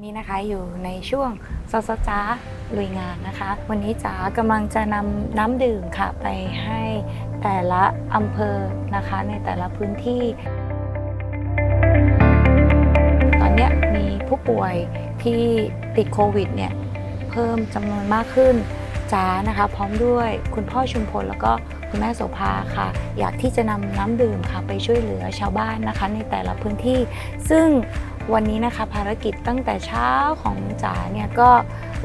วันนี้นะคะอยู่ในช่วงสสจ้าลุยงานนะคะ วันนี้จ๋ากำลังจะนำน้ำดื่มค่ะ ไปให้แต่ละอำเภอนะคะในแต่ละพื้นที่ ตอนนี้มีผู้ป่วยที่ติดโควิดเนี่ยเพิ่มจำนวนมากขึ้นจ๋านะคะ พร้อมด้วยคุณพ่อชุมพลแล้วก็คุณแม่โสภาค่ะ อยากที่จะนำน้ำดื่มค่ะ ไปช่วยเหลือชาวบ้านนะคะ ในแต่ละพื้นที่ ซึ่งวันนี้นะคะภารกิจตั้งแต่เช้าของจ๋าเนี่ยก็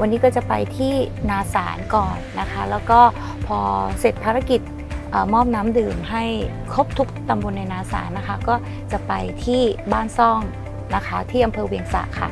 วันนี้ก็จะไปที่นาสารก่อนนะคะ แล้วก็พอเสร็จภารกิจอมอบน้ำดื่มให้ครบทุกตำบลในนาสารนะคะ ก็จะไปที่บ้านซ่องนะคะ ที่อำเภอเวียงสะค่ะ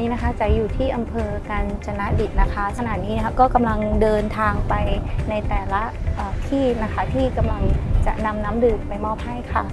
นี้นะคะจะอยู่ที่อำเภอกาญจนดิตนะคะขณะนี้นะคะก็กำลังเดินทางไปในแต่ละที่นะคะที่กำลังจะนำน้ำดื่มไปมอบให้ค่ะ